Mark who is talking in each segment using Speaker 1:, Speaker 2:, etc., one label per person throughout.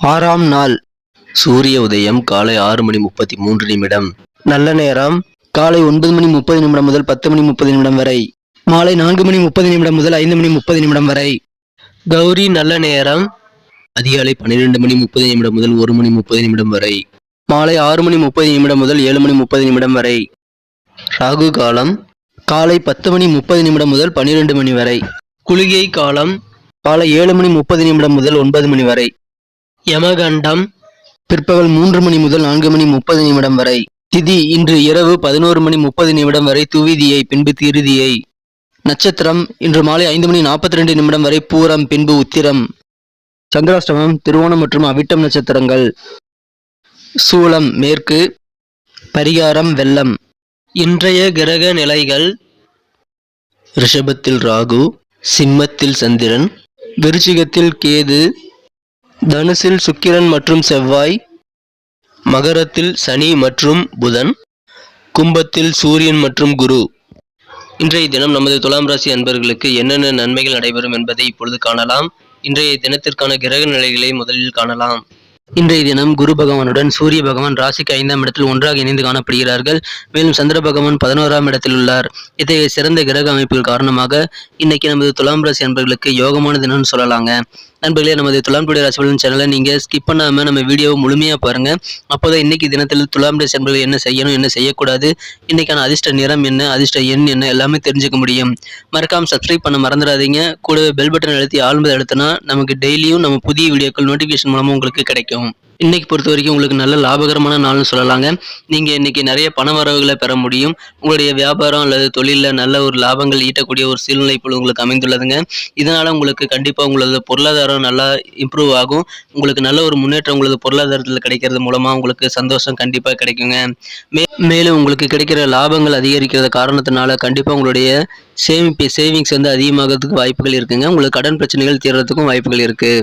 Speaker 1: ஆறாம் நாள் சூரிய உதயம் காலை ஆறு மணி முப்பத்தி மூன்று நிமிடம் நல்ல நேரம் காலை ஒன்பது மணி முப்பது நிமிடம் முதல் பத்து மணி முப்பது நிமிடம் வரை மாலை நான்கு மணி முப்பது நிமிடம் முதல் ஐந்து மணி முப்பது நிமிடம் வரை கௌரி நல்ல நேரம் அதிகாலை பன்னிரெண்டு மணி முப்பது நிமிடம் முதல் ஒரு மணி முப்பது நிமிடம் வரை மாலை ஆறு மணி முப்பது நிமிடம் முதல் ஏழு மணி முப்பது நிமிடம் வரை ராகு காலம் காலை பத்து மணி முப்பது நிமிடம் முதல் பன்னிரெண்டு மணி வரை குளிகை காலம் காலை ஏழு மணி முப்பது நிமிடம் முதல் ஒன்பது மணி வரை யமகண்டம். பிற்பகல் மூன்று மணி முதல் நான்கு மணி முப்பது நிமிடம் வரை. திதி இன்று இரவு பதினோரு மணி முப்பது நிமிடம் வரை துவிதியை பின்பு திருதியை. நட்சத்திரம் இன்று மாலை ஐந்து மணி நாற்பத்தி ரெண்டு நிமிடம் வரை பூரம் பின்பு உத்திரம். சந்திராஷ்டமம் திருவோணம் மற்றும் அவிட்டம் நட்சத்திரங்கள். சூலம் மேற்கு. பரிகாரம் வெள்ளம். இன்றைய கிரக நிலைகள். ரிஷபத்தில் ராகு சிம்மத்தில் சந்திரன் விருச்சிகத்தில் கேது தனுசில் சுக்கிரன் மற்றும் செவ்வாய் மகரத்தில் சனி மற்றும் புதன் கும்பத்தில் சூரியன் மற்றும் குரு. இன்றைய தினம் நமது துலாம் ராசி அன்பர்களுக்கு என்னென்ன நன்மைகள் நடைபெறும் என்பதை இப்பொழுது காணலாம். இன்றைய தினத்திற்கான கிரக நிலைகளை முதலில் காணலாம். இன்றைய தினம் குரு பகவானுடன் சூரிய பகவான் ராசிக்கு ஐந்தாம் இடத்தில் ஒன்றாக இணைந்து காணப்படுகிறார்கள். மேலும் சந்திர பகவான் பதினோராம் இடத்தில் உள்ளார். இத்தகைய சிறந்த கிரக அமைப்புகள் காரணமாக இன்னைக்கு நமது துலாம் ராசி அன்பர்களுக்கு யோகமான தினம்னு சொல்லலாங்க. நண்பர்களே நமது துலாம் டுடே ராசிபலன் சேனலை நீங்கள் ஸ்கிப் பண்ணாமல் நம்ம வீடியோவை முழுமையாக பாருங்கள் அப்போ தான் இன்றைக்கி தினத்தில் துலாம் ராசி என்ன செய்யணும் என்ன செய்யக்கூடாது இன்றைக்கான அதிர்ஷ்ட நிறம் என்ன அதிர்ஷ்ட எண் என்ன எல்லாமே தெரிஞ்சுக்க முடியும். மறக்காமல் சப்ஸ்கிரைப் பண்ண மறந்துடாதீங்க. கூடவே பெல் பட்டன் அழுத்தி ஆழ்மதி அழுத்தினா நமக்கு டெய்லியும் நம்ம புதிய வீடியோக்கள் நோட்டிஃபிகேஷன் மூலமாக உங்களுக்கு கிடைக்கும். இன்னைக்கு பொறுத்த வரைக்கும் உங்களுக்கு நல்ல லாபகரமான நாள்னு சொல்லலாங்க. நீங்கள் இன்னைக்கு நிறைய பண வரவுகளை பெற முடியும். உங்களுடைய வியாபாரம் அல்லது தொழிலில் நல்ல ஒரு லாபங்கள் ஈட்டக்கூடிய ஒரு சூழ்நிலை இப்போ உங்களுக்கு அமைந்துள்ளதுங்க. இதனால் உங்களுக்கு கண்டிப்பாக உங்களது பொருளாதாரம் நல்லா இம்ப்ரூவ் ஆகும். உங்களுக்கு நல்ல ஒரு முன்னேற்றம் உங்களது பொருளாதாரத்தில் கிடைக்கிறது மூலமாக உங்களுக்கு சந்தோஷம் கண்டிப்பாக கிடைக்குங்க. மே மேலும் உங்களுக்கு கிடைக்கிற லாபங்கள் அதிகரிக்கிற காரணத்தினால கண்டிப்பாக உங்களுடைய சேமிப்பு சேவிங்ஸ் வந்து அதிகமாகிறதுக்கு வாய்ப்புகள் இருக்குங்க. உங்களுக்கு கடன் பிரச்சனைகள் தீர்றதுக்கும் வாய்ப்புகள் இருக்குது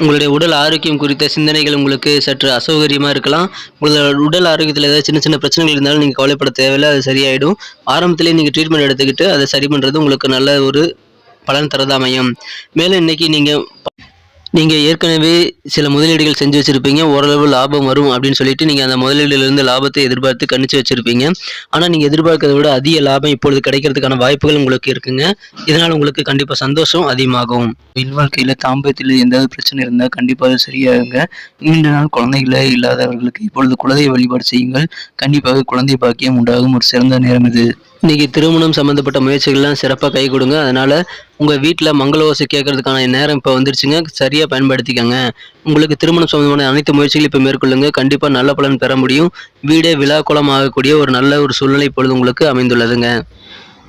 Speaker 1: உங்களுடைய உடல் ஆரோக்கியம் குறித்த சிந்தனைகள் உங்களுக்கு சற்று அசௌகரியமாக இருக்கலாம். உங்களோட உடல் ஆரோக்கியத்தில் ஏதாவது சின்ன சின்ன பிரச்சனைகள் இருந்தாலும் நீங்கள் கவலைப்பட தேவையில்லை அது சரியாயிடும். ஆரம்பத்திலே நீங்கள் ட்ரீட்மெண்ட் எடுத்துக்கிட்டு அதை சரி பண்ணுறது உங்களுக்கு நல்ல ஒரு பலன் தரதாமையும் மேலும் இன்னைக்கு நீங்கள் நீங்கள் ஏற்கனவே சில முதலீடுகள் செஞ்சு வச்சுருப்பீங்க. ஓரளவு லாபம் வரும் அப்படின்னு சொல்லிட்டு நீங்கள் அந்த முதலீடுலேருந்து லாபத்தை எதிர்பார்த்து கணிச்சு வச்சுருப்பீங்க. ஆனால் நீங்கள் எதிர்பார்க்கறத விட அதிக லாபம் இப்பொழுது கிடைக்கிறதுக்கான வாய்ப்புகள் உங்களுக்கு இருக்குங்க. இதனால் உங்களுக்கு கண்டிப்பாக சந்தோஷம் அதிகமாகும். இல் வாழ்க்கையில் தாம்பத்தியில் எந்தாவது பிரச்சனை இருந்தால் கண்டிப்பாக அது சரியாகுங்க. நீண்ட நாள் குழந்தைகளே இல்லாதவர்களுக்கு இப்பொழுது குழந்தையை வழிபாடு செய்யுங்கள். கண்டிப்பாக குழந்தை பாக்கியம் உண்டாகும். ஒரு சிறந்த நேரம் இது. இன்றைக்கி திருமணம் சம்மந்தப்பட்ட முயற்சிகள்லாம் சிறப்பாக கை கொடுங்க. அதனால் உங்கள் வீட்டில் மங்கள ஓசை கேட்கறதுக்கான நேரம் இப்போ வந்துருச்சுங்க. சரியாக பயன்படுத்திக்கங்க. உங்களுக்கு திருமணம் சம்மந்தமான அனைத்து முயற்சிகளும் இப்போ மேற்கொள்ளுங்க. கண்டிப்பாக நல்ல பலன் பெற முடியும். வீடே விழாக்குளம் ஆகக்கூடிய ஒரு நல்ல ஒரு சூழ்நிலை இப்பொழுது உங்களுக்கு அமைந்துள்ளதுங்க.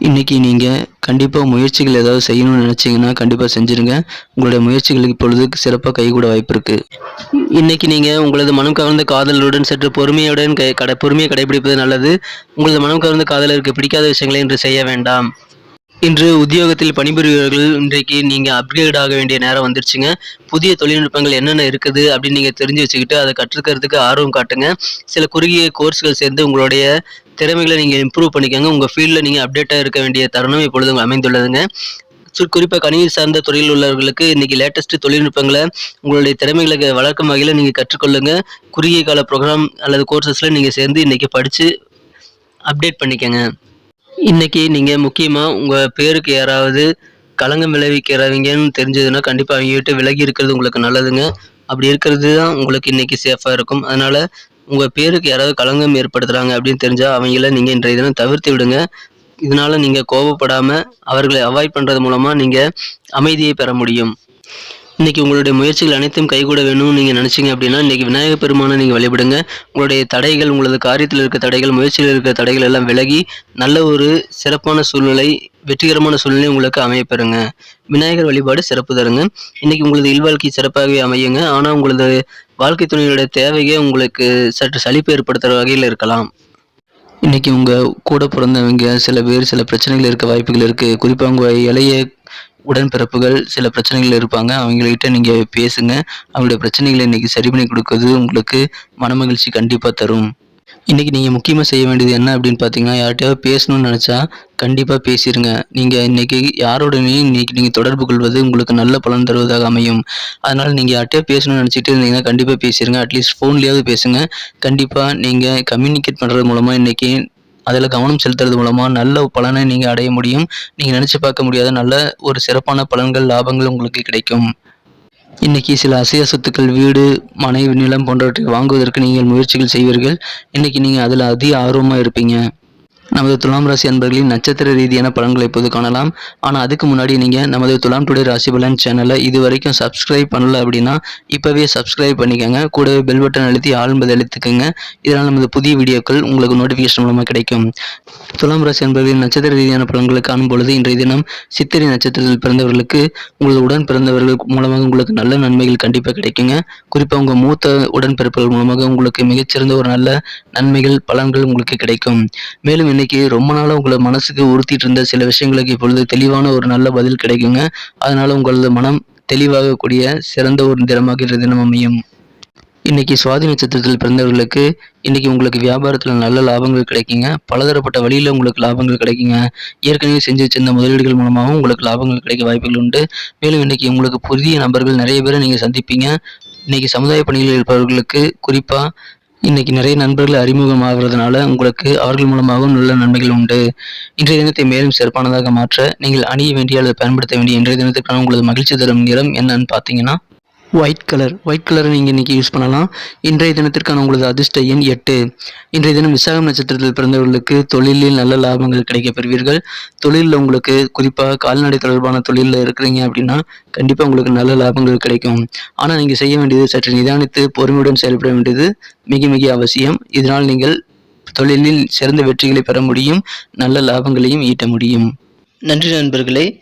Speaker 1: இன்றைக்கி நீங்கள் கண்டிப்பாக முயற்சிகள் ஏதாவது செய்யணும்னு நினச்சிங்கன்னா கண்டிப்பாக செஞ்சுருங்க. உங்களுடைய முயற்சிகளுக்கு இப்பொழுது சிறப்பாக கைகூட வாய்ப்பு இருக்குது இன்றைக்கி நீங்கள் உங்களது மனம் கவர்ந்த காதலருடன் சற்று பொறுமையுடன் கை கடை பொறுமையை கடைபிடிப்பது நல்லது. உங்களது மனம் கவர்ந்த காதலருக்கு பிடிக்காத விஷயங்களை இன்று செய்ய வேண்டாம். இன்று உத்தியோகத்தில் பணிபுரிபவர்கள் இன்றைக்கு நீங்கள் அப்கிரேட் ஆக வேண்டிய நேரம் வந்துருச்சுங்க. புதிய தொழில்நுட்பங்கள் என்னென்ன இருக்குது அப்படின்னு நீங்கள் தெரிஞ்சு வச்சுக்கிட்டு அதை கற்றுக்கிறதுக்கு ஆர்வம் காட்டுங்க. சில குறுகிய கோர்ஸ்கள் சேர்ந்து உங்களுடைய திறமைகளை நீங்கள் இம்ப்ரூவ் பண்ணிக்கோங்க. உங்கள் ஃபீல்டில் நீங்கள் அப்டேட்டாக இருக்க வேண்டிய தருணம் இப்பொழுது அமைந்துள்ளதுங்க. சு- கணினி சார்ந்த தொழில் உள்ளவர்களுக்கு இன்னைக்கு லேட்டஸ்ட் தொழில்நுட்பங்களை உங்களுடைய திறமைகளை வளர்க்கும் வகையில் நீங்கள் கற்றுக்கொள்ளுங்க. குறுகிய கால ப்ரோக்ராம் அல்லது கோர்சஸில் நீங்கள் சேர்ந்து இன்னைக்கு படித்து அப்டேட் பண்ணிக்கோங்க. இன்னைக்கு நீங்கள் முக்கியமாக உங்கள் பேருக்கு யாராவது களங்கம் விளைவிக்கிறவங்கன்னு தெரிஞ்சதுன்னா கண்டிப்பாக அவங்க விட்டு விலகி இருக்கிறது உங்களுக்கு நல்லதுங்க. அப்படி இருக்கிறது தான் உங்களுக்கு இன்னைக்கு சேஃபாக இருக்கும். அதனால் உங்கள் பேருக்கு யாராவது களங்கம் ஏற்படுத்துகிறாங்க அப்படின்னு தெரிஞ்சால் அவங்கள நீங்கள் இன்றைய தினம் தவிர்த்து விடுங்க. இதனால் நீங்கள் கோபப்படாமல் அவர்களை அவாய்ட் பண்ணுறது மூலமாக நீங்கள் அமைதியை பெற முடியும். இன்றைக்கி உங்களுடைய முயற்சிகள் அனைத்தும் கைகூட வேணும்னு நீங்கள் நினச்சிங்க அப்படின்னா இன்றைக்கி விநாயகர் பெருமானை நீங்கள் வழிபடுங்க. உங்களுடைய தடைகள் உங்களது காரியத்தில் இருக்க தடைகள் முயற்சியில் இருக்க தடைகள் எல்லாம் விலகி நல்ல ஒரு சிறப்பான சூழ்நிலை வெற்றிகரமான சூழ்நிலை உங்களுக்கு அமையப்பெறுங்க. விநாயகர் வழிபாடு சிறப்பு தருங்க. இன்றைக்கி உங்களது இல்வாழ்க்கை சிறப்பாகவே அமையுங்க. ஆனால் உங்களது வாழ்க்கை துணையுடைய தேவையே உங்களுக்கு சற்று சலிப்பு ஏற்படுத்துகிற வகையில் இருக்கலாம். இன்னைக்கு உங்கள் கூட பிறந்தவங்க சில பேர் சில பிரச்சனைகள் இருக்க வாய்ப்புகள் இருக்குது குறிப்பாக உங்கள் இளைய உடன்பிறப்புகள் சில பிரச்சனைகள் இருப்பாங்க. அவங்கக்கிட்ட நீங்கள் பேசுங்க. அவங்களுடைய பிரச்சனைகளை இன்றைக்கி சரி பண்ணி கொடுக்கறது உங்களுக்கு மனமகிழ்ச்சி கண்டிப்பாக தரும். இன்றைக்கி நீங்கள் முக்கியமாக செய்ய வேண்டியது என்ன அப்படின்னு பார்த்தீங்கன்னா யார்கிட்டயாவது பேசணும்னு நினச்சா கண்டிப்பாக பேசிடுங்க நீங்கள் இன்றைக்கி யாரோடனையும் இன்றைக்கி நீங்கள் தொடர்பு கொள்வது உங்களுக்கு நல்ல பலன் தருவதாக அமையும். அதனால் நீங்கள் யார்கிட்டயோ பேசணும்னு நினச்சிட்டு இருந்தீங்கன்னா கண்டிப்பாக பேசிடுங்க அட்லீஸ்ட் ஃபோன்லேயாவது பேசுங்க. கண்டிப்பாக நீங்கள் கம்யூனிகேட் பண்ணுறது மூலமாக இன்றைக்கி அதில் கவனம் செலுத்துறது மூலமாக நல்ல பலனை நீங்கள் அடைய முடியும். நீங்கள் நினச்சி பார்க்க முடியாத நல்ல ஒரு சிறப்பான பலன்கள் லாபங்கள் உங்களுக்கு கிடைக்கும். இன்றைக்கி சில அசைய சொத்துக்கள் வீடு மனை நிலம் போன்றவற்றை வாங்குவதற்கு நீங்கள் முயற்சிகள் செய்வீர்கள். இன்றைக்கி நீங்கள் அதில் அதிக ஆர்வமாக இருப்பீங்க. நமது துலாம் ராசி அன்பர்களின் நட்சத்திர ரீதியான பலன்களை இப்போது காணலாம். ஆனால் அதுக்கு முன்னாடி நீங்கள் நமது துலாம் டுடே ராசி பலன் சேனலை இது வரைக்கும் சப்ஸ்கிரைப் பண்ணல அப்படின்னா இப்போவே சப்ஸ்கிரைப் பண்ணிக்கோங்க. கூடவே பெல் பட்டன் அழுத்தி ஆழ்ந்ததை அழுத்துக்கோங்க. இதனால் நமது புதிய வீடியோக்கள் உங்களுக்கு நோட்டிஃபிகேஷன் மூலமாக கிடைக்கும். துலாம் ராசி அன்பர்களின் நட்சத்திர ரீதியான பலன்களை காணும் பொழுது இன்றைய தினம் சித்திரை நட்சத்திரத்தில் பிறந்தவர்களுக்கு உங்களது உடன் பிறந்தவர்கள் மூலமாக உங்களுக்கு நல்ல நன்மைகள் கண்டிப்பாக கிடைக்குங்க. குறிப்பாக உங்கள் மூத்த உடன்பிறப்புகள் மூலமாக உங்களுக்கு மிகச்சிறந்த ஒரு நல்ல நன்மைகள் பலன்கள் உங்களுக்கு கிடைக்கும். மேலும் இன்னைக்கு ரொம்ப நாளாக உங்களை மனசுக்கு உறுத்திட்டு இருந்த சில விஷயங்களுக்கு இப்பொழுது தெளிவான ஒரு நல்ல பதில் கிடைக்குங்க. அதனால உங்களது மனம் தெளிவாகக்கூடிய சிறந்த ஒரு நிறமாக இன்றைய தினம் அமையும். இன்னைக்கு சுவாதி நட்சத்திரத்தில் பிறந்தவர்களுக்கு இன்னைக்கு உங்களுக்கு வியாபாரத்தில் நல்ல லாபங்கள் கிடைக்குங்க. பலதரப்பட்ட வழியில் உங்களுக்கு லாபங்கள் கிடைக்குங்க. ஏற்கனவே செஞ்சு வச்சிருந்த முதலீடுகள் மூலமாகவும் உங்களுக்கு லாபங்கள் கிடைக்க வாய்ப்புகள் உண்டு. மேலும் இன்னைக்கு உங்களுக்கு புதிய நபர்கள் நிறைய பேரை நீங்கள் சந்திப்பீங்க. இன்னைக்கு சமுதாய பணிகளில் இருப்பவர்களுக்கு குறிப்பாக இன்னைக்கு நிறைய நண்பர்கள் அறிமுகம் ஆகிறதுனால உங்களுக்கு அவர்கள் மூலமாகவும் நல்ல நன்மைகள் உண்டு. இன்றைய தினத்தை மேலும் சிறப்பானதாக மாற்ற நீங்கள் அணிய வேண்டிய அல்லது பயன்படுத்த வேண்டிய இன்றைய தினத்திற்கான உங்களது மகிழ்ச்சி தரும் நிறம் என்னன்னு பார்த்தீங்கன்னா ஒயிட் கலர் ஒயிட் கலரை நீங்கள் இன்றைக்கி யூஸ் பண்ணலாம். இன்றைய தினத்திற்கான உங்களது அதிர்ஷ்ட எண் எட்டு. இன்றைய தினம் விசாகம் நட்சத்திரத்தில் பிறந்தவர்களுக்கு தொழிலில் நல்ல லாபங்கள் கிடைக்கப் பெறுவீர்கள் தொழிலில் உங்களுக்கு குறிப்பாக கால்நடை தொடர்பான தொழிலில் இருக்கிறீங்க அப்படின்னா கண்டிப்பாக உங்களுக்கு நல்ல லாபங்கள் கிடைக்கும். ஆனால் நீங்கள் செய்ய வேண்டியது சற்று நிதானித்து பொறுமையுடன் செயல்பட வேண்டியது மிக மிக அவசியம். இதனால் நீங்கள் தொழிலில் சிறந்த வெற்றிகளை பெற முடியும் நல்ல லாபங்களையும் ஈட்ட முடியும். நன்றி நண்பர்களே.